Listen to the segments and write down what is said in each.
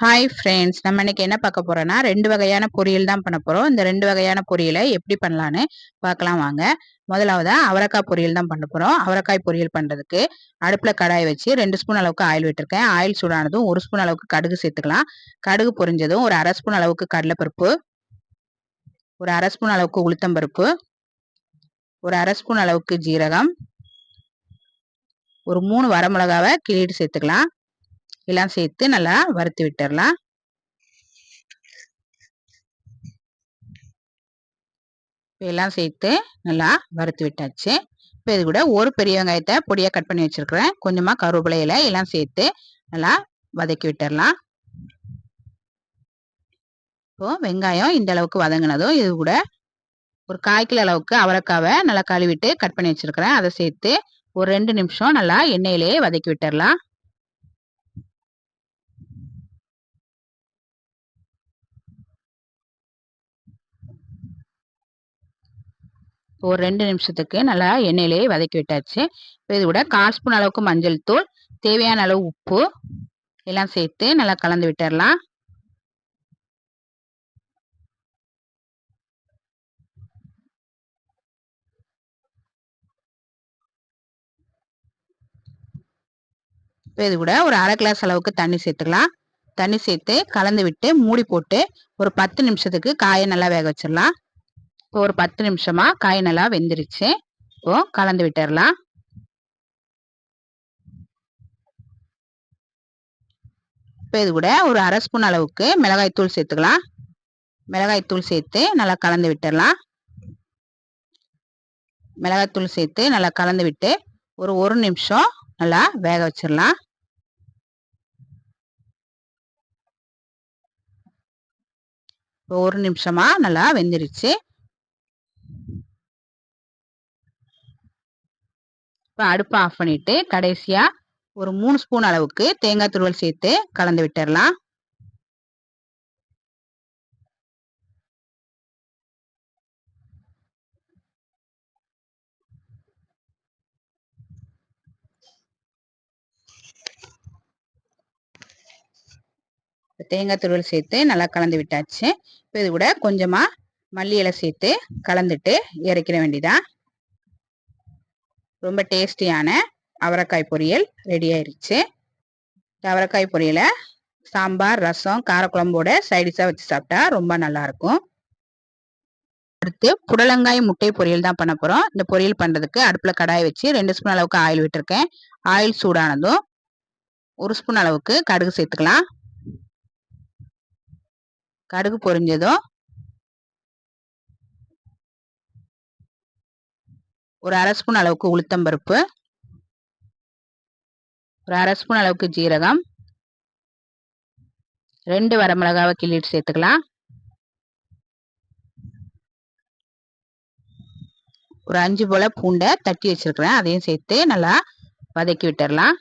Hi friends நம்ம இன்னைக்கு என்ன பார்க்க போறோம்னா ரெண்டு வகையான பொரியல் தான் பண்ண போறோம். இந்த ரெண்டு வகையான பொரியலை எப்படி பண்ணலான்னு பார்க்கலாம் வாங்க. முதலாவதா அவரைக்காய் பொரியல் தான் பண்ண போறோம். அவரைக்காய் பொரியல் பண்றதுக்கு அடுப்புல கடாய் வச்சு ரெண்டு ஸ்பூன் அளவுக்கு ஆயில் விட்டுருக்கேன். ஆயில் சூடானதும் ஒரு ஸ்பூன் அளவுக்கு கடுகு சேர்த்துக்கலாம். கடுகு பொரிஞ்சதும் ஒரு அரை ஸ்பூன் அளவுக்கு கடலைப்பருப்பு ஒரு அரை ஸ்பூன் அளவுக்கு உளுத்தம்பருப்பு ஒரு அரை ஸ்பூன் அளவுக்கு ஜீரகம் ஒரு மூணு வரமிளகாவை கிளீட்டு சேர்த்துக்கலாம். எல்லாம் சேர்த்து நல்லா வறுத்து விட்டுறலாம். எல்லாம் சேர்த்து நல்லா வறுத்து விட்டாச்சு. இப்போ இது கூட ஒரு பெரிய வெங்காயத்தை பொடியாக கட் பண்ணி வச்சிருக்கிறேன். கொஞ்சமாக கருவேப்பிலையில எல்லாம் சேர்த்து நல்லா வதக்கி விட்டுறலாம். இப்போ வெங்காயம் இந்த அளவுக்கு வதங்கினதும் இது கூட ஒரு கால் கிலோ அளவுக்கு அவரைக்காவை நல்லா கழுவிட்டு கட் பண்ணி வச்சிருக்கிறேன். அதை சேர்த்து ஒரு ரெண்டு நிமிஷம் நல்லா எண்ணெயிலேயே வதக்கி விட்டுடலாம் ஒரு ரெண்டு நிமிஷத்துக்கு நல்லா எண்ணெயிலேயே வதக்கி விட்டாச்சு. இப்போ இது கூட கால் ஸ்பூன் அளவுக்கு மஞ்சள் தூள் தேவையான அளவு உப்பு எல்லாம் சேர்த்து நல்லா கலந்து விட்டுடலாம் இப்போ இது கூட ஒரு அரை கிளாஸ் அளவுக்கு தண்ணி சேர்த்துக்கலாம். தண்ணி சேர்த்து கலந்து விட்டு மூடி போட்டு ஒரு பத்து நிமிஷத்துக்கு காயை நல்லா வேக வச்சிடலாம். ஒரு பத்து நிமிஷமா காய் நல்லா வெந்துருச்சு. இப்போ கலந்து விட்டுறலாம். இப்போ இது கூட ஒரு அரை ஸ்பூன் அளவுக்கு மிளகாய் தூள் சேர்த்துக்கலாம். மிளகாய் தூள் சேர்த்து நல்லா கலந்து விட்டுடலாம் மிளகாய் தூள் சேர்த்து நல்லா கலந்து விட்டு ஒரு ஒரு நிமிஷம் நல்லா வேக வச்சிடலாம் ஒரு நிமிஷமா நல்லா வெந்துருச்சு. இப்போ அடுப்பை ஆஃப் பண்ணிட்டு கடைசியாக ஒரு மூணு ஸ்பூன் அளவுக்கு தேங்காய் துருவல் சேர்த்து கலந்து விட்டுடலாம் தேங்காய் துருவல் சேர்த்து நல்லா கலந்து விட்டாச்சு. இப்போ இது கூட கொஞ்சமாக மல்லி இலை சேர்த்து கலந்துட்டு இறக்கிட வேண்டியதான் ரொம்ப டேஸ்டியான அவரைக்காய் பொரியல் ரெடி ஆயிடுச்சு அவரைக்காய் பொரியலை சாம்பார் ரசம் காரக்குழம்போட சைடிஷாக வச்சு சாப்பிட்டா ரொம்ப நல்லாயிருக்கும் அடுத்து புடலங்காய் முட்டை பொரியல் தான் பண்ண போகிறோம் இந்த பொரியல் பண்ணுறதுக்கு அடுப்பில் கடாய் வச்சு ரெண்டு ஸ்பூன் அளவுக்கு ஆயில் விட்டுருக்கேன். ஆயில் சூடானதும் ஒரு ஸ்பூன் அளவுக்கு கடுகு சேர்த்துக்கலாம். கடுகு பொரிஞ்சதும் ஒரு அரை ஸ்பூன் அளவுக்கு உளுத்தம்பருப்பு ஒரு அரை ஸ்பூன் அளவுக்கு ஜீரகம். ரெண்டு வரமிளகாவை கிள்ளிட்டு சேர்த்துக்கலாம். ஒரு அஞ்சு போல பூண்டை தட்டி வச்சிருக்கிறேன். அதையும் சேர்த்து நல்லா வதக்கி விட்டுறலாம்.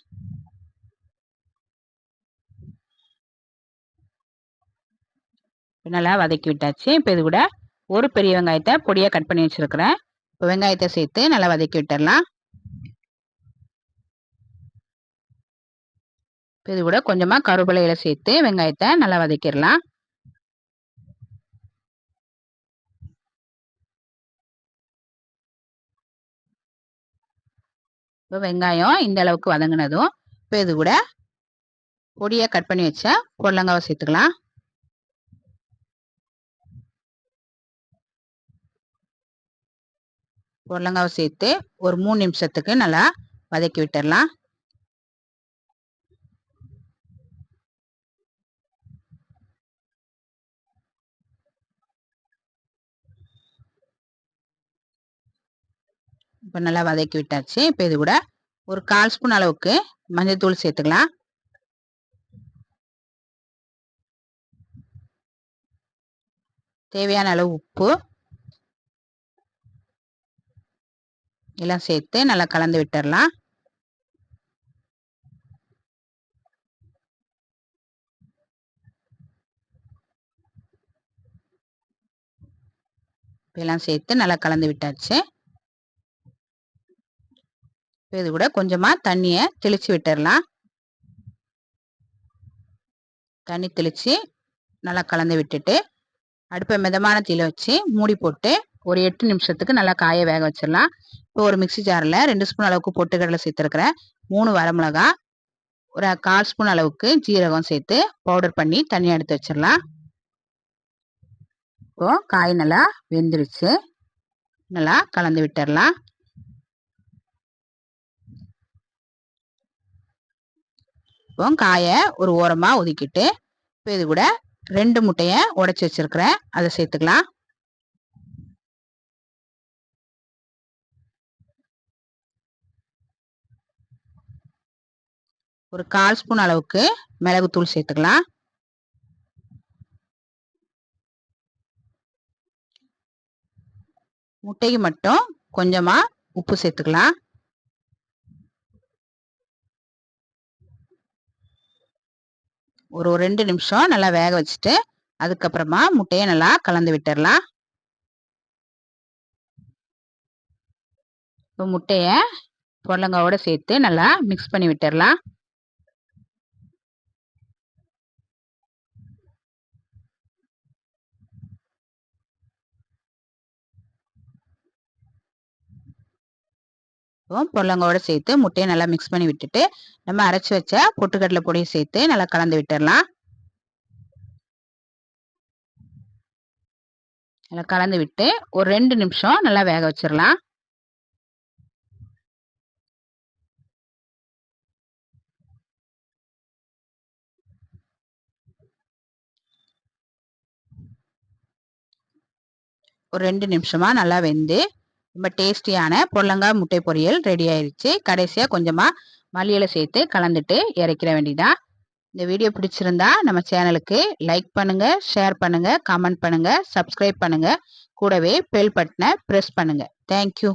நல்லா வதக்கி விட்டாச்சு. இப்போ இது கூட ஒரு பெரிய வெங்காயத்தை பொடியாக கட் பண்ணி வச்சுருக்கிறேன். இப்போ வெங்காயத்தை சேர்த்து நல்லா வதக்கி விட்டுடலாம். இது கூட கொஞ்சமாக கருவேப்பிலையில சேர்த்து வெங்காயத்தை நல்லா வதக்கிடலாம். இப்போ வெங்காயம் இந்த அளவுக்கு வதங்கினதும் இப்போ இது கூட பொடியை கட் பண்ணி வச்ச பொருளங்காவை சேர்த்துக்கலாம். பொருளங்காவை சேர்த்து ஒரு மூணு நிமிஷத்துக்கு நல்லா வதக்கி விட்டுடலாம் இப்போ நல்லா வதக்கி விட்டாச்சு. இப்போ இது கூட ஒரு கால் ஸ்பூன் அளவுக்கு மஞ்சள் தூள் சேர்த்துக்கலாம். தேவையான அளவு உப்பு எல்லாம் சேர்த்து நல்லா கலந்து விட்டுடலாம் எல்லாம் சேர்த்து நல்லா கலந்து விட்டாச்சு. இது கூட கொஞ்சமாக தண்ணியை தெளித்து விட்டுடலாம் தண்ணி தெளித்து நல்லா கலந்து விட்டுட்டு அடுப்பை மிதமான தீயில வச்சு மூடி போட்டு ஒரு எட்டு நிமிஷத்துக்கு நல்லா காய வேக வச்சிடலாம். ஒரு மிக்சி ஜாரில் ரெண்டு ஸ்பூன் அளவுக்கு பொட்டுக்கடலை சேர்த்துருக்குறேன். மூணு வரமிளகா ஒரு கால் ஸ்பூன் அளவுக்கு ஜீரகம் சேர்த்து பவுடர் பண்ணி தனியாக எடுத்து வச்சிடலாம். இப்போ காய் நல்லா வெந்துருச்சு. நல்லா கலந்து விட்டுடலாம். இப்போ காயை ஒரு ஓரமாக ஒதுக்கிட்டு இப்போ இது கூட ரெண்டு முட்டையை உடச்சி வச்சிருக்கிறேன். அதை சேர்த்துக்கலாம். ஒரு கால் ஸ்பூன் அளவுக்கு மிளகுத்தூள் சேர்த்துக்கலாம். முட்டைக்கு மட்டும் கொஞ்சமா உப்பு சேர்த்துக்கலாம். ஒரு ரெண்டு நிமிஷம் நல்லா வேக வச்சுட்டு அதுக்கப்புறமா முட்டையை நல்லா கலந்து விட்டுடலாம் இப்போ முட்டையை பொருளங்காவோட சேர்த்து நல்லா மிக்ஸ் பண்ணி விட்டுடலாம் பொருளங்கோட சேர்த்து முட்டையை நல்லா மிக்ஸ் பண்ணி விட்டுட்டு நம்ம அரைச்சி வச்ச பொட்டுக்கடலை பொடியை சேர்த்து நல்லா கலந்து விட்டுடலாம் நல்லா கலந்து விட்டு ஒரு ரெண்டு நிமிஷம் நல்லா வேக வச்சிடலாம். ஒரு ரெண்டு நிமிஷமா நல்லா வெந்து ரொம்ப டேஸ்டியான பொருளங்காய் முட்டை பொரியல் ரெடி ஆயிடுச்சு கடைசியாக கொஞ்சமாக மல்லியில் சேர்த்து கலந்துட்டு இறக்கிற வேண்டிதான் இந்த வீடியோ பிடிச்சிருந்தா நம்ம சேனலுக்கு லைக் பண்ணுங்க ஷேர் பண்ணுங்க கமெண்ட் பண்ணுங்க சப்ஸ்கிரைப் பண்ணுங்க. கூடவே பெல் பட்டனை ப்ரெஸ் பண்ணுங்க. தேங்க்யூ